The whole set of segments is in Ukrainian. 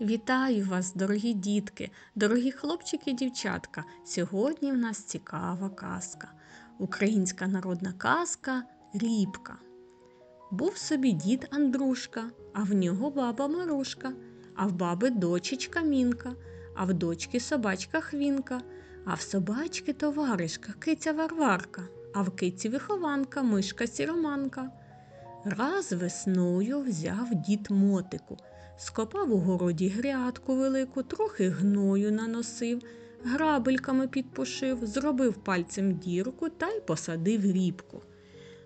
Вітаю вас, дорогі дітки, дорогі хлопчики і дівчатка. Сьогодні в нас цікава казка. Українська народна казка Рібка. Був собі дід Андрушка, а в нього баба Марушка, а в баби дочечка Мінка, а в дочки собачка Хвінка, а в собачки товаришка киця Варварка, а в киці вихованка мишка Сіроманка. Раз весною взяв дід мотику, скопав у городі грядку велику, трохи гною наносив, грабельками підпушив, зробив пальцем дірку та й посадив рібку.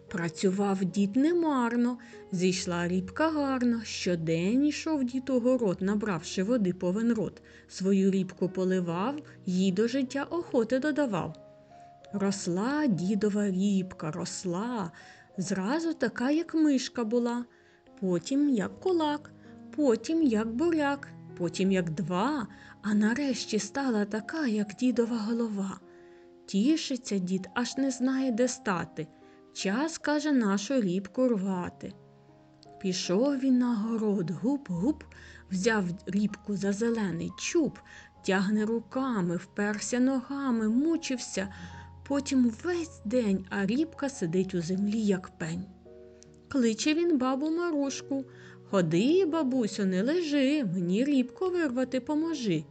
Працював дід немарно, зійшла рібка гарно. Щодень йшов дід у город, набравши води повен рот. Свою рібку поливав, їй до життя охоти додавав. Росла дідова рібка, росла, зразу така, як мишка була, потім як кулак, потім як буряк, потім як два, а нарешті стала така, як дідова голова. Тішиться дід, аж не знає, де стати. Час, каже, нашу рібку рвати. Пішов він на город, гуп-гуп, взяв рібку за зелений чуб, тягне руками, вперся ногами, мучився. Потім весь день, а рібка сидить у землі, як пень. Кличе він бабу Марушку. Ходи, бабусю, не лежи, мені рібку вирвати поможи.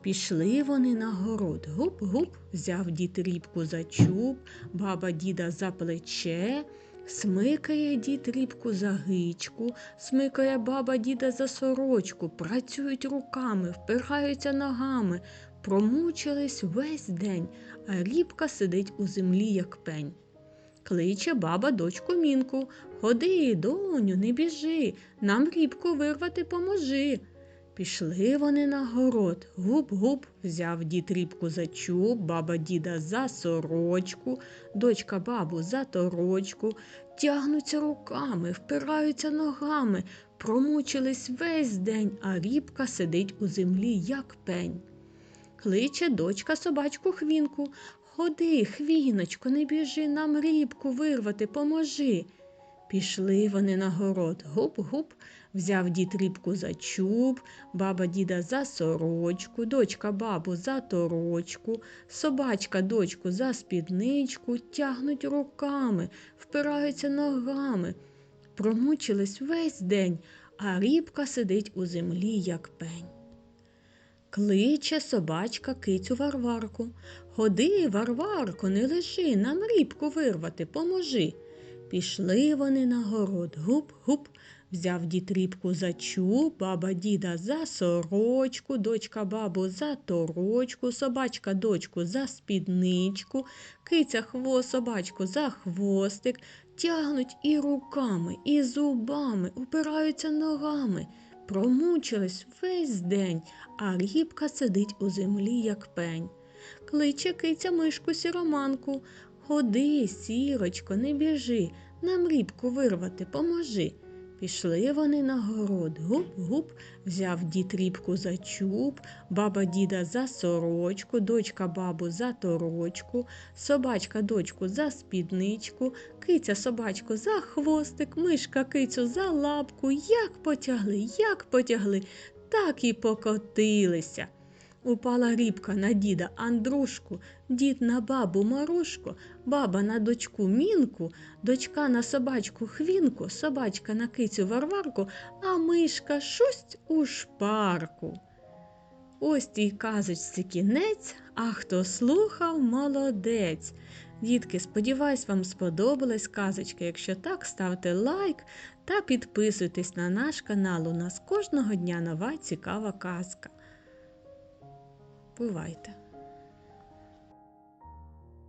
Пішли вони на город. Гуп-гуп, взяв дід рібку за чуб, баба діда за плече, смикає дід рібку за гичку, смикає баба діда за сорочку, працюють руками, впираються ногами, промучились весь день, а рібка сидить у землі, як пень. Кличе баба дочку мінку. Ходи, доню, не біжи, нам рібку вирвати поможи. Пішли вони на город. Гуп-гуп, взяв дід рібку за чуб, баба діда за сорочку, дочка бабу за торочку, тягнуться руками, впираються ногами, промучились весь день, а рібка сидить у землі, як пень. Кличе дочка собачку хвінку. Ходи, хвіночко, не біжи, нам рібку вирвати, поможи. Пішли вони на город. Гуп-гуп, взяв дід рібку за чуб, баба діда за сорочку, дочка бабу за торочку, собачка дочку за спідничку, тягнуть руками, впираються ногами. Промучились весь день, а рібка сидить у землі, як пень. Кличе собачка кицю Варварку. Ходи, Варварко, не лежи, нам рібку вирвати, поможи. Пішли вони на город. Гуп-гуп, взяв дід рібку за чуб, баба діда за сорочку, дочка бабу за торочку, собачка дочку за спідничку, киця хво собачку за хвостик, тягнуть і руками, і зубами, упираються ногами. Промучились весь день, а рібка сидить у землі, як пень. Кличе киця мишку сіроманку. Ходи, сірочко, не біжи, нам рібку вирвати, поможи. Пішли вони на город. Гуп-гуп, взяв дід рібку за чуб, баба діда за сорочку, дочка бабу за торочку, собачка дочку за спідничку, киця собачку за хвостик, мишка кицю за лапку. Як потягли, як потягли, так і покотилися. Упала рібка на діда Андрушку, дід на бабу Марушку, баба на дочку Мінку, дочка на собачку Хвінку, собачка на кицю Варварку, а мишка шусть у шпарку. Ось тій казочці кінець, а хто слухав, молодець. Дітки, сподіваюсь, вам сподобалась казочка. Якщо так, ставте лайк та підписуйтесь на наш канал. У нас кожного дня нова цікава казка. Бувайте!